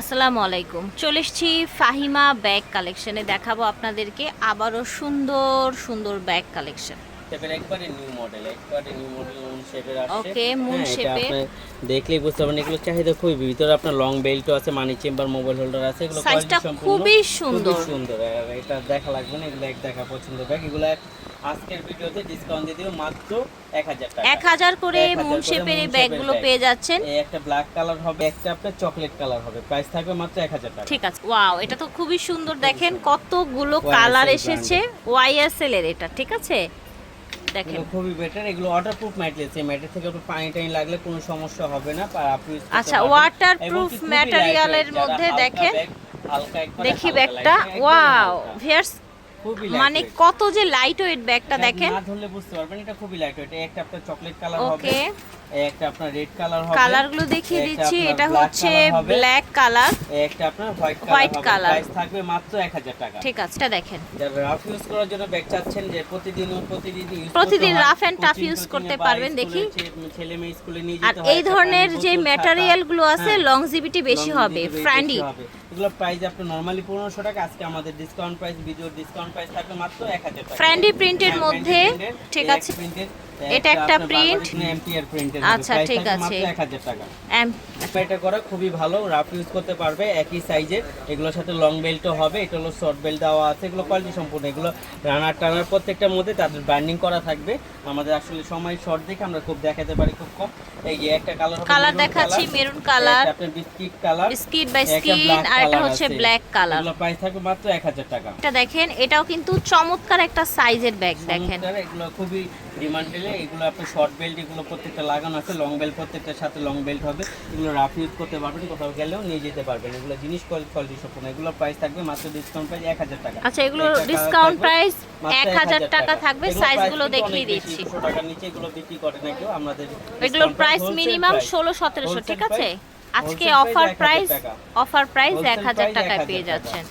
আসসালামু আলাইকুম। চলে এসছি ফাহিমা ব্যাগ কালেকশনে। দেখাবো আপনাদেরকে আবারও সুন্দর সুন্দর ব্যাগ কালেকশন। শেপের একবারে নিউ মডেল একবারে নিউ মডেল মুন শেপের আসছে। Okay, moon হ্যাঁ, দেখলেই বুঝতে পারবেন এগুলো চাহিদা খুবই ভিতরে আপনার লং বেল্টও আছে মানি চেম্বার মোবাইল হোল্ডার আছে এগুলো খুবই সুন্দর। সুন্দর। এটা দেখা লাগবে না এগুলো এক দেখা পছন্দ ব্যাগ। এগুলো এক- আজকের ভিডিওতে ডিসকাউন্ট দিয়ে দিব মাত্র 1000 টাকা। এক হাজার করে 1000 মুন শেপের এই ব্যাগগুলো পেয়ে যাচ্ছেন। এই একটা ব্ল্যাক কালার হবে একটা আপনার চকলেট কালার হবে। প্রাইস থাকবে মাত্র 1000 টাকা। ঠিক আছে ওয়াও এটা তো খুবই সুন্দর দেখেন কতগুলো কালার এসেছে ওয়াইএসএল এর এটা ঠিক আছে? দেখেন। খুবই বেটার এগুলো ওয়াটারপ্রুফ ম্যাটেরিয়ালস এই ম্যাটেরিয়াল থেকে আপনার পানি টানি লাগলে কোনো সমস্যা হবে না আর আপনি আচ্ছা, ওয়াটারপ্রুফ এর মধ্যে দেখেন। দেখি ব্যাগটা ওয়াও ভিয়ার্স মানে কত যে লাইট ওয়েট ব্যাগটা দেখেন না ধরলে বুঝতে পারবেন এটা খুবই লাইট লাইটওয়েট একটা আপনার চকলেট কালার হবে। ওকে একটা আপনার রেড কালার হবে। কালারগুলো দেখিয়ে দিচ্ছি এটা হচ্ছে ব্ল্যাক কালার একটা আপনার হোয়াইট কালার প্রাইস থাকবে মাত্র 1000 টাকা। ঠিক আছে এটা দেখেন। যারা রাফ ইউজ করার জন্য ব্যাগ চাচ্ছেন যে প্রতিদিন প্রতিদিন করতে প্রতিদিন হয়, tough coaching use টোচিংয়ে করতে পারবেন, দেখি। ছেলে মেয়ে স্কুলে নিয়ে আর যেতে হয়, এই ধরনের যে ম্যাটেরিয়ালগুলো আছে হ্যাঁ। লংজিভিটি বেশি হবে ফ্র্যান্ডি এগুলো প্রাইস আপনার নরমালি পনেরোশো টাকা আজকে আমাদের discount price video discount price থাকবে মাত্র এক হাজার টাকা। Friendly print এর হ্যাঁ, মধ্যে, ঠিক আছে। printed, এটা একটা প্রিন্ট এমপিআর প্রিন্ট প্রিন্টের আচ্ছা, ঠিক আছে। মাত্র এক হাজার টাকা। এটা করা খুবই ভালো রাফ ইউজ করতে পারবে একই সাইজের এগুলোর সাথে লং বেল্টও হবে এটা হলো শর্ট বেল্ট দেওয়া আছে এগুলো কোয়ালিটি সম্পূর্ণ। এগুলো রানার টানার প্রত্যেকটার মধ্যে তাদের বার্নিং করা থাকবে। আমাদের আসলে সময় শর্ট দেখে আমরা খুব দেখাতে পারি খুব কম। এই যে একটা কালার কালার দেখাচ্ছি মেরুন কালার একটা আপনার বিস্কিট কালার বিস্কিট বা স্কিন আর এটা হচ্ছে ব্ল্যাক কালার এগুলো প্রাইস থাকবে মাত্র এক হাজার টাকা। এটা দেখেন এটাও কিন্তু চমৎকার একটা সাইজের ব্যাগ দেখেন। এগুলো খুবই ডিমান্ডেড এগুলো আপনার শর্ট বেল্ট এগুলো প্রত্যেকটা লাগানো আছে লং বেল্ট প্রত্যেকটার সাথে লং বেল্ট হবে। এগুলো রাফ ইউজ করতে পারবেন কোথাও গেলেও নিয়ে যেতে পারবেন। এগুলো জিনিস কোয়ালিটি সম্পূর্ণ এগুলো প্রাইস থাকবে মাত্র ডিসকাউন্ট প্রাইস এক হাজার টাকা। আচ্ছা এগুলো ডিসকাউন্ট প্রাইস মাত্র এক হাজার টাকা থাকবে এগুলো সাইজগুলো price দেখিয়ে দিচ্ছি। 200 টাকার নিচে এগুলো বিক্রি করে না কেউ। আমাদের প্রাইস মিনিমাম। ষোলো সতেরোশো ঠিক আছে? আজকে অফার প্রাইস অফার প্রাইস এক হাজার টাকায় পেয়ে। যাচ্ছেন।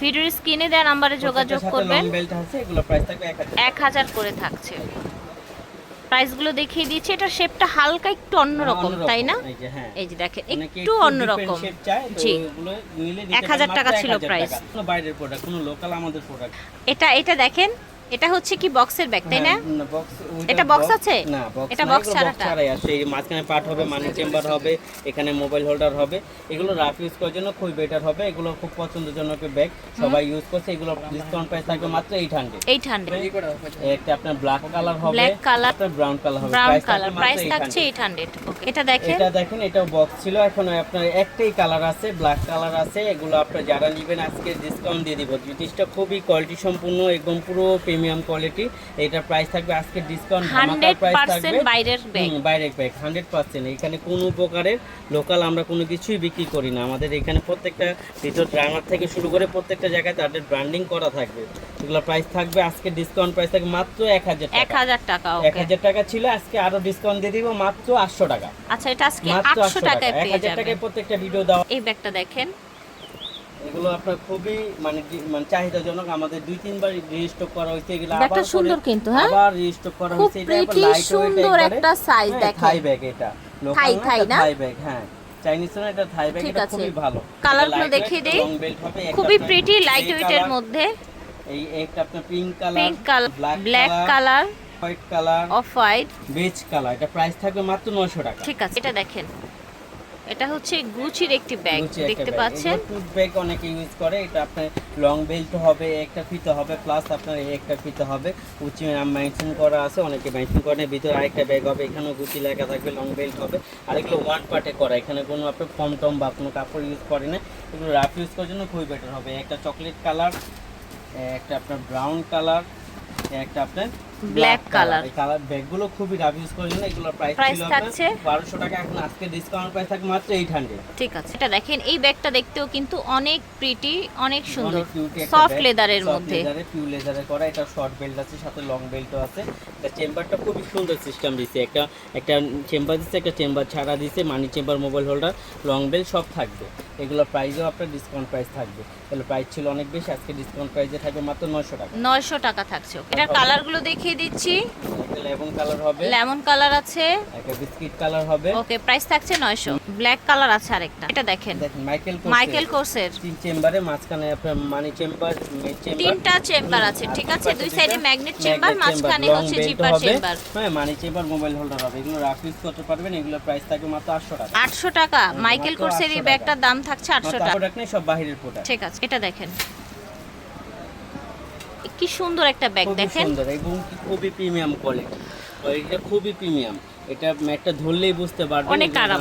ভিডিওর স্ক্রিনে দেওয়া নাম্বারে যোগাযোগ করবেন। long আছে, এগুলো price থাকবে 1000 এক হাজার করে থাকছে। প্রাইসগুলো দেখিয়ে দিচ্ছি এটা শেপটা হালকা একটু অন্যরকম তাই না? এই যে, হ্যাঁ। এই যে দেখেন একটু অন্যরকম জি। নিলে 1000 টাকা ছিল 1000 price। বাইরের প্রোডাক্ট কোনো লোকাল আমাদের প্রোডাক্ট এটা এটা দেখেন এটা হচ্ছে কি বক্সের ব্যাগ তাই না? হ্যাঁ, এটা box আছে? এটা এগুলো ছাড়াটা? আসে এই মাঝখানে পার্ট হবে মানি চেম্বার হবে এখানে মোবাইল হোল্ডার হবে। এগুলো রাফ ইউজ করার জন্য খুবই বেটার হবে। এগুলো খুব পছন্দজনক ব্যাগ সবাই ইউজ করছে এগুলো ডিসকাউন্ট প্রাইস থাকবে মাত্র 800 এইট হান্ড্রেড একটা আপনার ব্ল্যাক কালার হবে Black color, একটা ব্রাউন কালার হবে। ব্রাউন কালার প্রাইস থাকছে এইট হান্ড্রেড এটা দেখেন। এটা দেখেন এটাও বক্স ছিল। এখন আপনার একটাই কালার আছে ব্ল্যাক কালার আছে। এগুলো আপনার যারা নেবেন আজকে ডিসকাউন্ট দিয়ে দিব। জিনিসটা খুবই কোয়ালিটি সম্পূর্ণ একদম পুরো প্রিমিয়াম কোয়ালিটি এটার প্রাইস থাকবে আজকে ডিসকাউন্ট হান্ড্রেড পার্সেন্ট বাইরের ব্যাগ বাইরে ব্যাগ হান্ড্রেড পার্সেন্ট। এখানে কোনো প্রকারের লোকাল আমরা কোনো কিছুই বিক্রি করি না। আমাদের এখানে প্রত্যেকটা ভিতর ড্রামার থেকে শুরু করে প্রত্যেকটা জায়গায় তাদের ব্র্যান্ডিং করা থাকবে। এগুলো প্রাইস থাকবে আজকে ডিসকাউন্ট প্রাইস থাকবে মাত্র এক হাজার এক টাকা হাজার টাকা এক ওকে হাজার টাকা ছিল আজকে আরও ডিসকাউন্ট দিয়ে দিব মাত্র আটশো টাকা। আচ্ছা এটা আজকে মাত্র আটশো টাকায় এক পেয়ে যাবেন। টাকায় প্রত্যেকটা ভিডিও দেওয়া এই ব্যাগটা দেখেন। এগুলো আপনার খুবই মানে মানে চাহিদাজনক। আমাদের দুই তিনবার রিস্টক করা হয়েছে। এগুলো আবার সুন্দর কিন্তু, হ্যাঁ? আবার রিস্টক করা হয়েছে। এটা আবার লাইট সুন্দর একটা size দেখেন। থাই ব্যাগ এটা। থাই, থাই না? থাই ব্যাগ হ্যাঁ। চাইনিজ না এটা থাই ব্যাগ এটা খুবই ভালো। কালারগুলো দেখিয়ে দেই। খুবই প্রিটি লাইট ওয়েটের মধ্যে। এই একটা আপনার pink colour pink colour black black colour white colour off white beige colour এটা প্রাইস থাকবে মাত্র 900 টাকা। ঠিক আছে এটা দেখেন। এটা হচ্ছে গুচির একটি ব্যাগ দেখতে পাচ্ছেন? টুথ ব্যাগ অনেকে ইউজ করে এটা আপনার লং বেল্ট হবে একটা ফিতে হবে প্লাস আপনার এই একটা ফিতে হবে। উঁচি মেনশন করা আছে অনেকে মেনশন করে ভিতরে আরেকটা ব্যাগ হবে এখানেও গুচি লেখা থাকবে লং বেল্ট হবে। আর এগুলো ওয়ান পার্টে করা এখানে কোনো আপনার ফর্ম টম বা কোনো কাপড় ইউজ করে না। এগুলো রাফ ইউজ করার জন্য খুবই বেটার হবে। একটা চকলেট কালার একটা আপনার ব্রাউন কালার একটা আপনার Black color। এই কালার ব্যাগগুলো খুবই রাফ ইউজ করার জন্য এগুলোর প্রাইস ছিল থাকছে? বারোশো টাকা। এখন আজকে ডিসকাউন্ট প্রাইস থাকবে মাত্র এইট হান্ড্রেড ঠিক আছে এটা দেখেন এই ব্যাগটা দেখতেও কিন্তু অনেক প্রিটি অনেক সুন্দর। একটা সফট লেদারের মধ্যে। এ, pure leather করা। এটা শর্ট বেল্ট আছে সাথে লং বেল্টও আছে। এটা চেম্বারটা খুবই সুন্দর সিস্টেম দিছে। একটা একটা চেম্বার দিছে একটা চেম্বার ছাড়া দিছে money chamber mobile holder long belt সব থাকবে। এগুলোর প্রাইসও আপনার ডিসকাউন্ট প্রাইস থাকবে। তাহলে প্রাইস ছিল অনেক বেশি আজকে ডিসকাউন্ট প্রাইসে থাকবে মাত্র নয়শো টাকা। নয়শো টাকা থাকছে এটার কালারগুলো দেখিয়ে দেখিয়ে দিচ্ছি। লেমন কালার হবে। লেমন কালার আছে। একটা বিস্কিট কালার হবে। ওকে প্রাইস থাকছে নয়শো। ব্ল্যাক কালার আছে আরেকটা। এটা দেখেন। দেখেন মাইকেল মাইকেল কোর্সের তিন চেম্বারে মাঝখানে আপনার মানি চেম্বার চেম্বার তিনটা চেম্বার আছে ঠিক আছে? দুই সাইডে ম্যাগনেট চেম্বার মাঝখানে হচ্ছে জিপার চেম্বার হ্যাঁ মানি চেম্বার মোবাইল হোল্ডার হবে। এগুলো রাফ ইউজ করতে পারবেন এগুলো প্রাইস থাকবে মাত্র 800 টাকা। আটশো টাকা। মাইকেল মাত্র কোর্সের এই ব্যাগটার দাম থাকছে আটশো মাত্র টাকা। প্রোডাক্ট নেই সব বাহিরের প্রোডাক্ট ঠিক আছে এটা দেখেন। কি সুন্দর একটা ব্যাগ দেখেন। সুন্দর এবং খুবই প্রিমিয়াম কোয়ালিটি এটা খুবই প্রিমিয়াম এটা একটা ধরলেই বুঝতে পারবেন। অনেক আরাম,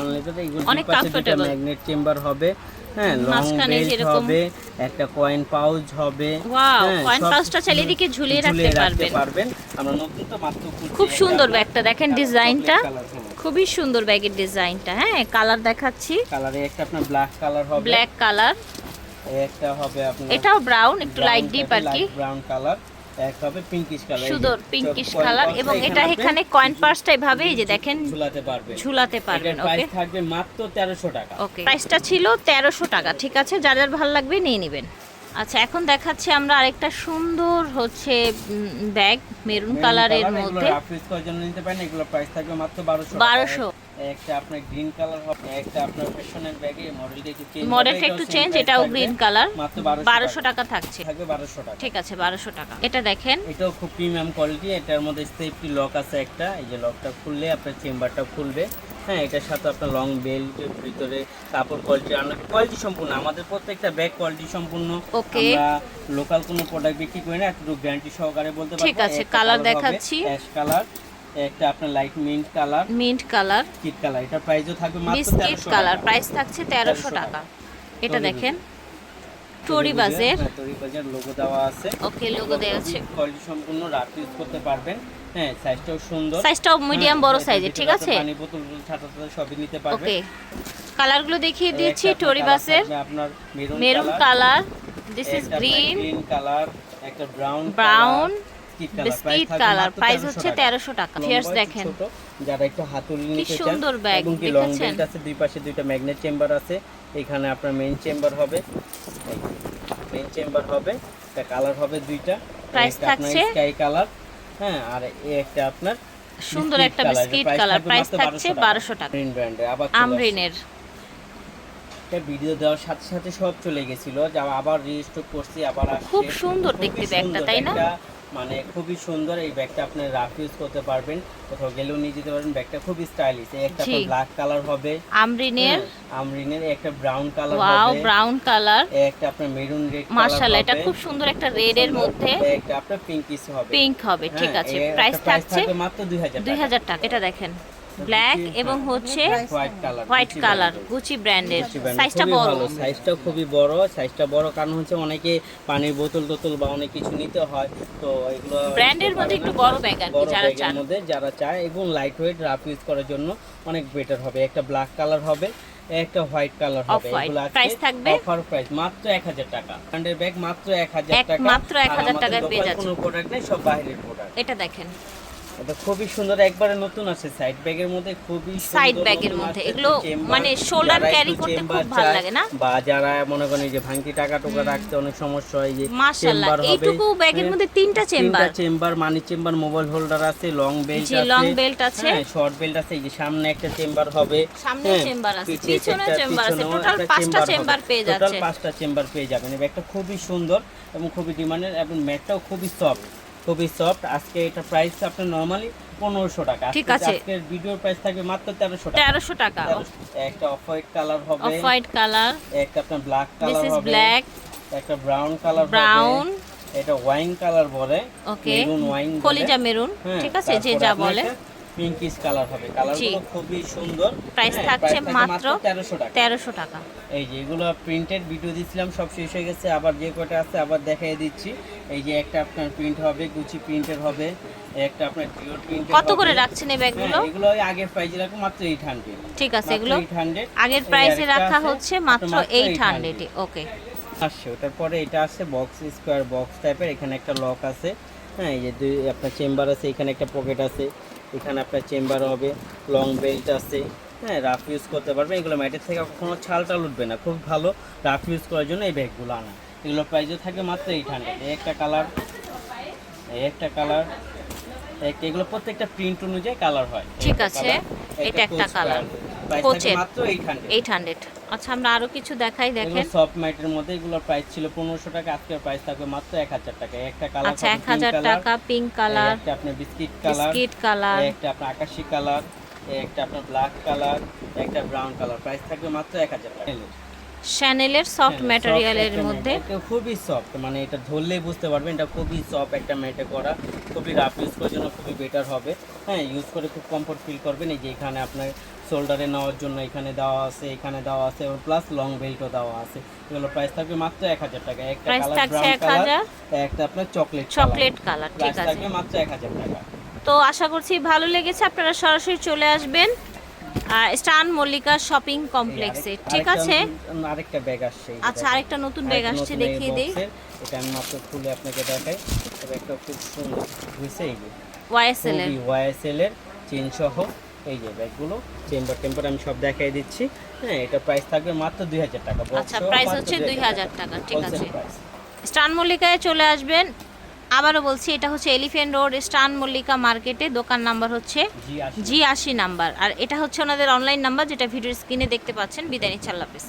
অনেক comfortable। ম্যাগনেট চেম্বার হবে। হ্যাঁ লং বেল্ট হবে একটা কয়েন পাউচ হবে। হ্যাঁ, coin সব pouch টা চাইলে এদিকে ঝুলিয়ে রাখতে পারবেন। পারবেন। আমরা নতুন তো মাত্র খুব সুন্দর ব্যাগটা দেখেন ডিজাইনটা। হ্যাঁ। খুবই সুন্দর ব্যাগের ডিজাইনটা হ্যাঁ কালার দেখাচ্ছি। কালারে একটা আপনার ব্ল্যাক কালার হবে। ব্ল্যাক কালার একটা হবে আপনার এটাও ব্রাউন একটু লাইট ডিপ আর কি। ব্রাউন কালার একটা হবে পিঙ্কিশ কালার সুন্দর পিঙ্কিশ কালার এবং এটা এখানে কয়েন পার্সটা এভাবে এই যে দেখেন ঝুলাতে পারবে। ঝুলাতে পারবেন ওকে প্রাইস থাকবে মাত্র 1300 টাকা। ওকে প্রাইসটা ছিল তেরোশো টাকা ঠিক আছে? যার যার ভালো লাগবে নিয়ে নেবেন। আচ্ছা এখন দেখাচ্ছি আমরা আরেকটা সুন্দর হচ্ছে ব্যাগ মেরুন কালারের মধ্যে। করার জন্য নিতে পারেন এগুলো প্রাইস থাকবে মাত্র 1200 1200 একটা আপনার গ্রিন কালার হবে একটা আপনার ফ্যাশনের ব্যাগে মডেলটা একটু চেঞ্জ মডেলটা একটু চেঞ্জ এটাও গ্রিন কালার মাত্র বারোশো টাকা। থাকছে। থাকবে 1200 টাকা। ঠিক আছে বারোশো টাকা। এটা দেখেন। এটাও খুব প্রিমিয়াম কোয়ালিটি এটার মধ্যে সেফটি লক আছে একটা। এই যে লকটা খুললে আপনার চেম্বারটা খুলবে। হ্যাঁ এটার সাথে আপনার লং বেল্টের ভিতরে কাপড় কোয়ালিটি কোয়ালিটি সম্পূর্ণ। আমাদের প্রত্যেকটা ব্যাগ কোয়ালিটি সম্পূর্ণ. আমরা লোকাল কোনো প্রোডাক্ট বিক্রি করি না একটু গ্যারান্টি সহকারে বলতে পারব। ঠিক আছে, হবে দেখাচ্ছি। অ্যাশ কালার একটা আপনার light mint colour mint colour kit colour এটার প্রাইসও থাকবে মাত্র বিস্কিট 1300 কালার। প্রাইস থাকছে তেরোশো 1300 টাকা। এটা দেখেন। টরি বাজের হ্যাঁ, টরি বাজার লোগো দেওয়া আছে। ওকে লোগো দেওয়া আছে। কোয়ালিটি সম্পূর্ণ রাফ ইউজ করতে পারবেন। হ্যাঁ সাইজটাও সুন্দর। সাইজটাও মিডিয়াম হ্যাঁ, বড় এটা সাইজের ঠিক আছে? পানি বোতল ছাতা সবই নিতে পারবেন। ওকে কালারগুলো দেখিয়ে দিয়েছি টরি বাসের আপনার maroon colour this is green green colour একটা brown brown biscuit colour price হচ্ছে তেরোশো টাকা। ফিয়ার্স দেখেন। যারা একটু হাতুড়ি নিতে চান সুন্দর bag, এবং কি লং বেল্ট আছে দুই পাশে দুইটা ম্যাগনেট চেম্বার আছে। এখানে আপনার মেইন চেম্বার হবে। মেইন চেম্বার হবে একটা কালার হবে দুইটা। Price থাকছে? স্কাই কালার হ্যাঁ আর এই একটা আপনার সুন্দর একটা বিস্কিট কালার প্রাইস থাকছে 1200 বারোশো টাকা। গ্রিন ব্র্যান্ডের আবার আমরিনের। একটা ভিডিও দেওয়ার সাথে সাথে সব চলে গেছিল যা আবার রেজিস্টার করছি আবার খুব সুন্দর দেখতে ব্যাগটা, তাই না? মানে খুবই সুন্দর এই ব্যাগটা আপনি রাফ ইউজ করতে পারবেন। কোথাও গেলেও নিয়ে যেতে পারবেন। ব্যাগটা খুবই স্টাইলিশ একটা তো ব্ল্যাক কালার হবে। আমরিনের। আমরিনের একটা ব্রাউন কালার হবে। ওয়াও ব্রাউন কালার একটা আপনার মেরুন রেড মাশাআল্লাহ এটা খুব সুন্দর একটা রেড এর মধ্যে। একটা আপনার পিঙ্কিশ হবে। পিঙ্ক হবে ঠিক হ্যাঁ, আছে। প্রাইস থাকছে মাত্র 2000 টাকা। 2000 টাকা এটা দেখেন। ব্ল্যাক এবং হচ্ছে হোয়াইট কালার গুচি ব্র্যান্ডের। সাইজটা বড়। সাইজটা খুবই বড়। সাইজটা বড় কারণ হচ্ছে অনেকে পানির বোতল টোতল বা অনেক কিছু নিতে হয় তো এগুলো ব্র্যান্ডের মধ্যে একটু বড় ব্যাগ আর যারা চান? মধ্যে যারা চায় এবং লাইট ওয়েট রাফ ইউজ করার জন্য অনেক বেটার হবে। একটা ব্ল্যাক কালার হবে একটা হোয়াইট কালার হবে। এগুলো price থাকবে? অফার প্রাইস মাত্র 1000 টাকা। ব্যাগ মাত্র 1000 এক- টাকা। মাত্র 1000 টাকায় পেয়ে যাচ্ছে। কোনো প্রোডাক্ট নেই সব বাইরের প্রোডাক্ট এটা দেখেন। এটা খুবই সুন্দর একবারে নতুন আছে সাইড ব্যাগের মধ্যে খুবই এর নতুন মধ্যে। এগুলো মানে shoulder যারা carry একটু করতে খুব ভালো লাগে না? বা যারা মনে করেন যে ভাঙতি টাকা টুকা রাখতে অনেক সমস্যা হয় যে chamber হবে, এইটুকু ব্যাগের মধ্যে তিনটা চেম্বার তিনটা chamber money chamber mobile holder আছে লং বেল্ট আছে long belt আছে। হ্যাঁ শর্ট বেল্ট আছে এই যে সামনে একটা চেম্বার হবে। সামনে হ্যাঁ, চেম্বার আছে পিছনে চেম্বার আছে। টোটাল পাঁচটা চেম্বার পেয়ে যাচ্ছে। পাঁচটা চেম্বার পেয়ে যাবেন। এই ব্যাগটা খুবই সুন্দর এবং খুবই ডিমান্ডেড এবং ম্যাটটাও খুবই সফট খুবই সফট আজকে এটা প্রাইস আপনার নরমালি পনেরোশো টাকা। ঠিক আছে। আজকের ভিডিওর প্রাইস থাকবে মাত্র তেরোশো টাকা। তেরোশো টাকা। একটা অফ হোয়াইট কালার হবে। অফ হোয়াইট কালার একটা আপনার ব্ল্যাক কালার হবে। ব্ল্যাক একটা ব্রাউন কালার ব্রাউন এটা ওয়াইন কালার বলে। ওকে মেরুন ওয়াইন কলিজা মেরুন ঠিক আছে যে যা বলে। পিঙ্কিশ কালার হবে। কালারগুলো খুবই সুন্দর। Price হ্যাঁ, থাকছে মাত্র 1300 টাকা। তেরোশো টাকা। এই যে এগুলো প্রিন্টেড ভিডিও দিছিলাম সব শেষ হয়ে গেছে। আবার যে কটা আছে আবার দেখাই দিচ্ছি। এই যে একটা আপনার প্রিন্ট হবে গুচি প্রিন্টের হবে একটা আপনার জিও প্রিন্টের কত করে রাখছেন এই ব্যাগগুলো? এগুলো আগের প্রাইসে রাখো মাত্র 800 ঠিক আছে এগুলো 800 আগের প্রাইসে রাখা হচ্ছে মাত্র এইট হান্ড্রেড ওকে। আসছে ওটার পরে এটা আসছে বক্স স্কোয়ার বক্স টাইপের এখানে একটা লক আছে। হ্যাঁ এই যে দুই আপনার চেম্বার আছে এখানে একটা পকেট আছে। এখানে আপনার চেম্বার হবে লং বেল্ট আছে হ্যাঁ রাফ ইউজ করতে পারবেন। এগুলো ম্যাটের থেকে কখনো ছাল টাল উঠবে না। খুব ভালো রাফ ইউজ করার জন্য এই ব্যাগগুলো আনা। এগুলো প্রাইসও থাকে মাত্র এইট হান্ড্রেড এই একটা কালার এই একটা কালার এগুলো প্রত্যেকটা প্রিন্ট অনুযায়ী কালার হয়। ঠিক আছে, এটা একটা কালার 800 এইট হান্ড্রেড আচ্ছা আমরা আরও কিছু দেখাই এগুলো দেখেন। সফট ম্যাটের মধ্যে এগুলোর প্রাইস ছিল 1500 টাকা আজকের প্রাইস থাকবে মাত্র এক হাজার টাকা। একটা কালার আচ্ছা এক হাজার টাকা পিঙ্ক কালার একটা আপনার বিস্কিট কালার বিস্কিট কালার একটা আপনার আকাশি কালার একটা আপনার ব্ল্যাক কালার একটা ব্রাউন কালার প্রাইস থাকবে মাত্র এক হাজার টাকা। শ্যানেলের সফট ম্যাটেরিয়ালের মধ্যে। খুবই সফট মানে এটা ধরলেই বুঝতে পারবেন এটা খুবই সফট একটা ম্যাটে করা। খুবই রাফ ইউজ করার জন্য খুবই বেটার হবে। হ্যাঁ ইউজ করে খুব কমফোর্ট ফিল করবেন। এই যে এখানে আপনার শোল্ডারে নেওয়ার জন্য এখানে দেওয়া আছে এখানে দেওয়া আছে এবং প্লাস লং বেল্টও দেওয়া আছে। এগুলো প্রাইস থাকবে মাত্র এক হাজার টাকা। একটা কালার থাকছে ব্রাউন কালার একটা আপনার চকলেট চকলেট কালার ঠিক প্রাইস আছে। থাকবে মাত্র এক হাজার টাকা। তো আশা করছি ভালো লেগেছে। আপনারা সরাসরি চলে আসবেন। স্টান মল্লিকা শপিং কমপ্লেক্সে। ঠিক আছে? আরেকটা ব্যাগ আসছে আচ্ছা আরেকটা নতুন ব্যাগ আসছে দেখিয়ে দিই। এটা আমি মাত্র খুলে আপনাকে দেখাই। তবে একটা খুব সুন্দর বুঝছে এই যে। ওয়াইএসএল এর। ওয়াইএসএল এর চেন সহ এই যে ব্যাগগুলো। চেম্বার টেম্পার আমি সব দেখাই দিচ্ছি। হ্যাঁ এটা প্রাইস থাকবে মাত্র দুই হাজার টাকা। আচ্ছা প্রাইস হচ্ছে দুই 2000 হাজার টাকা। ঠিক আছে। স্টান মল্লিকায় চলে আসবেন। আবারও বলছি এটা হচ্ছে এলিফেন্ট রোড স্টান মল্লিকা মার্কেটে দোকান নাম্বার হচ্ছে জি আশি। নাম্বার। আর এটা হচ্ছে ওনাদের অনলাইন নাম্বার যেটা ভিডিও স্ক্রিনে দেখতে পাচ্ছেন। বিদায় নিচ্ছি আল্লাহ হাফেজ।